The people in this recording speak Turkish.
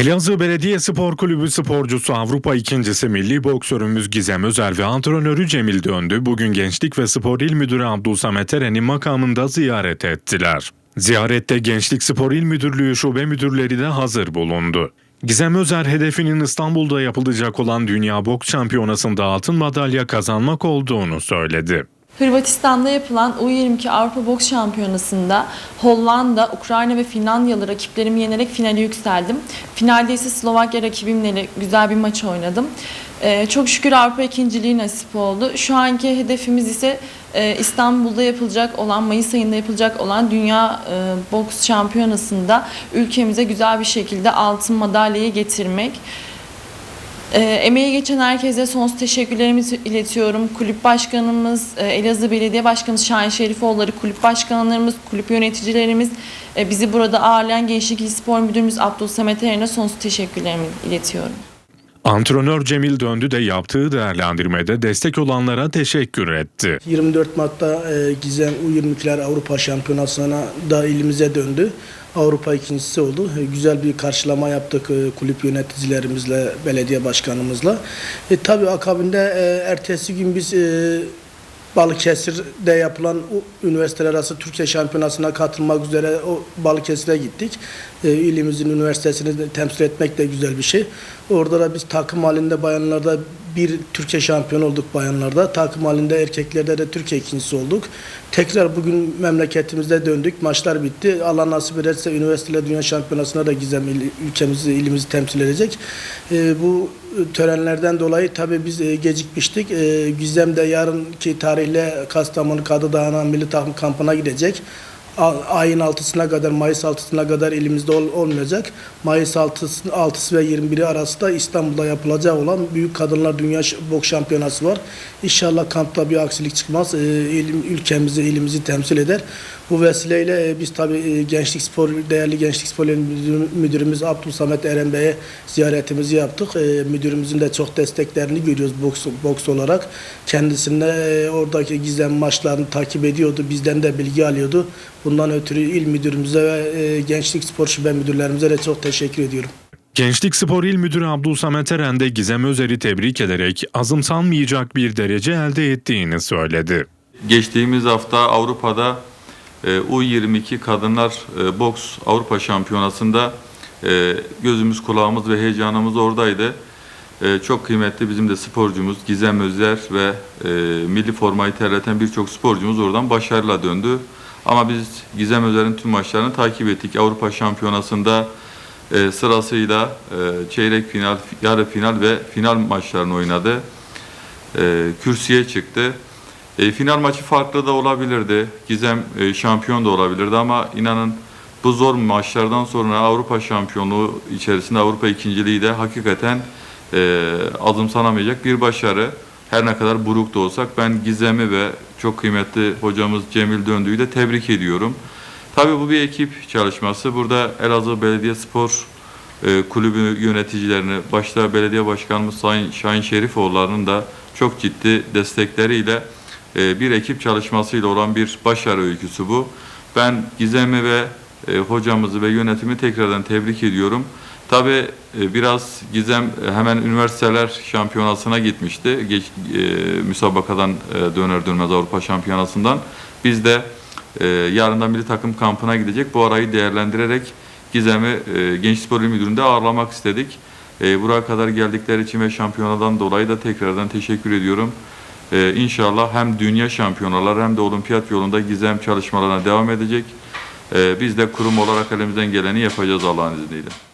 Elazığ Belediye Spor Kulübü sporcusu Avrupa ikincisi milli boksörümüz Gizem Özer ve antrenörü Cemil Döndü bugün Gençlik ve Spor İl Müdürü Abdülsamet Eren'i makamında ziyaret ettiler. Ziyarette Gençlik Spor İl Müdürlüğü şube müdürleri de hazır bulundu. Gizem Özer hedefinin İstanbul'da yapılacak olan Dünya Boks Şampiyonası'nda altın madalya kazanmak olduğunu söyledi. Hırvatistan'da yapılan U22 Avrupa Boks Şampiyonası'nda Hollanda, Ukrayna ve Finlandiyalı rakiplerimi yenerek finale yükseldim. Finalde ise Slovakya rakibimle güzel bir maç oynadım. Ee, çok şükür Avrupa ikinciliği nasip oldu. Şu anki hedefimiz ise e, İstanbul'da yapılacak olan, Mayıs ayında yapılacak olan Dünya e, Boks Şampiyonası'nda ülkemize güzel bir şekilde altın madalyayı getirmek. E, emeği geçen herkese sonsuz teşekkürlerimi iletiyorum. Kulüp başkanımız, e, Elazığ Belediye Başkanımız Şahin Şerifoğulları, kulüp başkanlarımız, kulüp yöneticilerimiz, e, bizi burada ağırlayan Gençlik İl Spor Müdürümüz Abdülsamet Eren'e sonsuz teşekkürlerimi iletiyorum. Antrenör Cemil Döndü de yaptığı değerlendirmede destek olanlara teşekkür etti. 24 Mart'ta e, Gizem U22'ler Avrupa Şampiyonası'na da ilimize döndü. Avrupa ikincisi oldu. E, güzel bir karşılama yaptık e, kulüp yöneticilerimizle, belediye başkanımızla. E, tabii akabinde e, ertesi gün biz Balıkesir'de yapılan üniversiteler arası Türkiye Şampiyonası'na katılmak üzere o Balıkesir'e gittik. E, ilimizin üniversitesini temsil etmek de güzel bir şey. Orada da biz takım halinde bayanlarda bir Türkiye şampiyonu olduk bayanlarda. Takım halinde erkeklerde de Türkiye ikincisi olduk. Tekrar bugün memleketimizde döndük. Maçlar bitti. Allah nasip ederse üniversiteler dünya şampiyonasına da Gizem ülkemizi, ilimizi temsil edecek. E, bu törenlerden dolayı tabii biz e, gecikmiştik. E, Gizem de yarınki tarihle Kastamonu Kadıdağı'na milli takım kampına gidecek. Ayın 6'sına kadar, Mayıs 6'sına kadar elimizde ol- olmayacak. Mayıs 6'sı, 6'sı ve 21'i arası da İstanbul'da yapılacak olan Büyük Kadınlar Dünya Boks Şampiyonası var. İnşallah kampta bir aksilik çıkmaz. E, ilim- ülkemizi, ilimizi temsil eder. Bu vesileyle e, biz tabii e, Gençlik Spor, değerli Gençlik Spor Müdürümüz Abdülsamet Eren Bey'e ziyaretimizi yaptık. E, müdürümüzün de çok desteklerini görüyoruz boks, boks olarak. Kendisine e, oradaki gizem maçlarını takip ediyordu. Bizden de bilgi alıyordu. Bundan ötürü il müdürümüze ve e, Gençlik Spor Şube Müdürlerimize de çok teşekkür ediyorum. Gençlik Spor İl Müdürü Abdülsamet Eren de Gizem Özer'i tebrik ederek azımsanmayacak bir derece elde ettiğini söyledi. Geçtiğimiz hafta Avrupa'da e, U22 Kadınlar e, Boks Avrupa Şampiyonası'nda gözümüz kulağımız ve heyecanımız oradaydı. Çok kıymetli bizim de sporcumuz Gizem Özer ve milli formayı terleten birçok sporcumuz oradan başarıyla döndü. Ama biz Gizem Özer'in tüm maçlarını takip ettik. Avrupa Şampiyonası'nda e, sırasıyla e, çeyrek final, yarı final ve final maçlarını oynadı. E, kürsüye çıktı. E, final maçı farklı da olabilirdi. Gizem e, şampiyon da olabilirdi ama inanın bu zor maçlardan sonra Avrupa şampiyonluğu içerisinde Avrupa ikinciliği de hakikaten e, azımsanamayacak bir başarı. Her ne kadar buruk da olsak ben Gizem'i ve çok kıymetli hocamız Cemil Döndü'yü de tebrik ediyorum. Tabii bu bir ekip çalışması. Burada Elazığ Belediye Spor e, kulübü yöneticilerini, başta belediye başkanımız Sayın Şahin Şerifoğulları'nın da çok ciddi destekleriyle e, bir ekip çalışmasıyla olan bir başarı öyküsü bu. Ben Gizem'i ve e, hocamızı ve yönetimi tekrardan tebrik ediyorum. Tabii e, biraz Gizem e, hemen üniversiteler şampiyonasına gitmişti. Geç, e, müsabakadan e, döner dönmez Avrupa şampiyonasından. Biz de e, yarından milli takım kampına gidecek. Bu arayı değerlendirerek Gizem'i e, Genç Spor İl Müdürlüğü'nde ağırlamak istedik. E, buraya kadar geldikleri için ve şampiyonadan dolayı da tekrardan teşekkür ediyorum. E, inşallah hem dünya şampiyonalar hem de olimpiyat yolunda Gizem çalışmalarına devam edecek. E, biz de kurum olarak elimizden geleni yapacağız Allah'ın izniyle.